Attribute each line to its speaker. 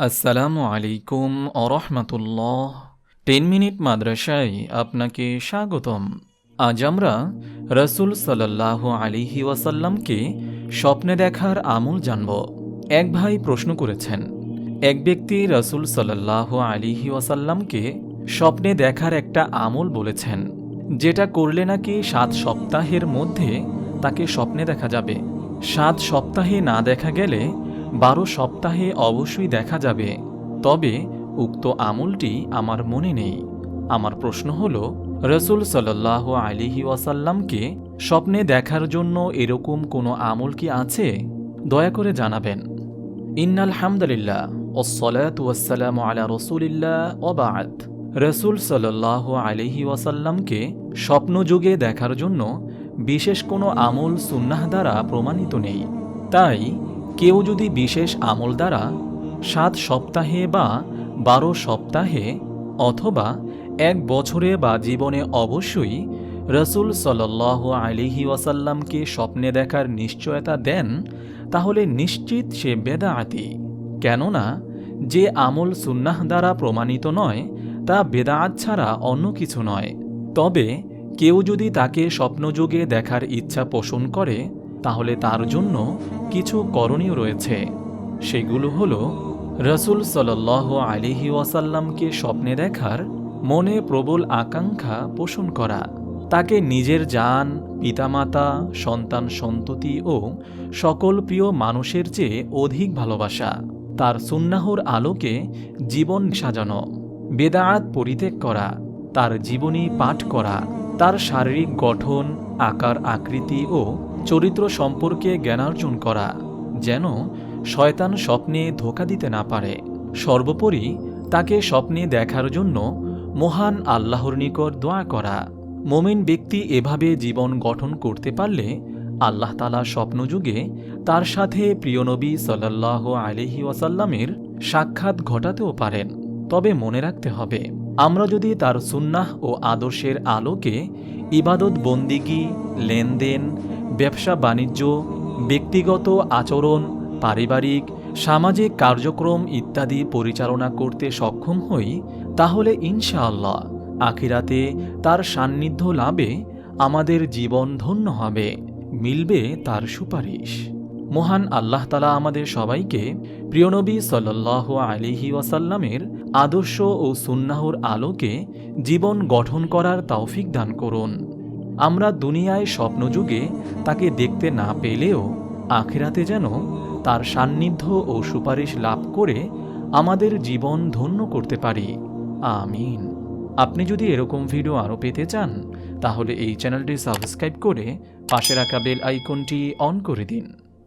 Speaker 1: আসসালামু আলাইকুম আরহামতুল্লাহ ten minute মাদ্রাসায় আপনাকে স্বাগতম। আজ আমরা রসুল সাল্লাহ আলিহি ওয়াসাল্লামকে স্বপ্নে দেখার আমল জানব। এক ভাই প্রশ্ন করেছেন, এক ব্যক্তি রসুল সাল্লাহ আলিহি ওয়াসাল্লামকে স্বপ্নে দেখার একটা আমল বলেছেন, যেটা করলে নাকি সাত সপ্তাহের মধ্যে তাকে স্বপ্নে দেখা যাবে। সাত সপ্তাহে না দেখা গেলে বারো সপ্তাহে অবশ্যই দেখা যাবে। তবে উক্ত আমলটি আমার মনে নেই। আমার প্রশ্ন হল, রসুল সাল্লাহ আলিহি ওয়াসাল্লামকে স্বপ্নে দেখার জন্য এরকম কোনো আমল কি আছে? দয়া করে জানাবেন। ইন্নাল হামদুলিল্লাহ ওসলাত ওয়াসালাম আলা রসুলিল্লাহ ওবাদ রসুল সাল্লাহ আলিহি ওয়াসাল্লামকে স্বপ্নযুগে দেখার জন্য বিশেষ কোনো আমল সুন্নাহ দ্বারা প্রমাণিত নেই। তাই কেউ যদি বিশেষ আমল দ্বারা সাত সপ্তাহে বা বারো সপ্তাহে অথবা এক বছরে বা জীবনে অবশ্যই রসুল সাল্লাহ আলিহি ওয়াসাল্লামকে স্বপ্নে দেখার নিশ্চয়তা দেন, তাহলে নিশ্চিত সে বেদাআতি। কেননা, যে আমল সুন্নাহ দ্বারা প্রমাণিত নয়, তা বেদাআত ছাড়া অন্য কিছু নয়। তবে কেউ যদি তাকে স্বপ্নযোগে দেখার ইচ্ছা পোষণ করে তাহলে তার জন্য কিছু করণীয় রয়েছে। সেগুলো হল, রসুল সাল্লাহ আলিহি ওয়াসাল্লামকে স্বপ্নে দেখার, মনে প্রবল আকাঙ্ক্ষা পোষণ করা, তাকে নিজের জান, পিতামাতা, সন্তান সন্ততি ও সকল প্রিয় মানুষের চেয়ে অধিক ভালোবাসা। তার সুন্নাহর আলোকে জীবন সাজানো, বেদায়াত পরিত্যাগ করা, তার জীবনী পাঠ করা, তার শারীরিক গঠন আকার আকৃতি ও চরিত্র সম্পর্কে জ্ঞানার্জন করা, যেন শয়তান স্বপ্নে ধোকা দিতে না পারে। সর্বোপরি তাকে স্বপ্নে দেখার জন্য মহান আল্লাহর নিকট দোয়া করা। মোমিন ব্যক্তি এভাবে জীবন গঠন করতে পারলে আল্লাহ তালা স্বপ্নযুগে তার সাথে প্রিয়নবী সাল্লাহ আলহি ওয়াসাল্লামের সাক্ষাৎ ঘটাতেও পারেন। তবে মনে রাখতে হবে, আমরা যদি তার সুন্নাহ ও আদর্শের আলোকে ইবাদত বন্দিগি, লেনদেন ব্যবসা, বাণিজ্য, ব্যক্তিগত আচরণ, পারিবারিক, সামাজিক কার্যক্রম ইত্যাদি পরিচালনা করতে সক্ষম হই, তাহলে ইনশাআল্লাহ আখিরাতে তার সান্নিধ্য লাভে আমাদের জীবন ধন্য হবে, মিলবে তার সুপারিশ। মহান আল্লাহ তালা আমাদের সবাইকে প্রিয়নবী সাল্লাহ আলিহি ওয়াসাল্লামের আদর্শ ও সুন্নাহর আলোকে জীবন গঠন করার তৌফিক দান করুন। আমরা দুনিয়ায় স্বপ্নযুগে তাকে দেখতে না পেলেও আখেরাতে যেন তার সান্নিধ্য ও সুপারিশ লাভ করে আমাদের জীবন ধন্য করতে পারি। আমিন। আপনি যদি এরকম ভিডিও আরও পেতে চান, তাহলে এই চ্যানেলটি সাবস্ক্রাইব করে পাশে রাখা বেল আইকনটি অন করে দিন।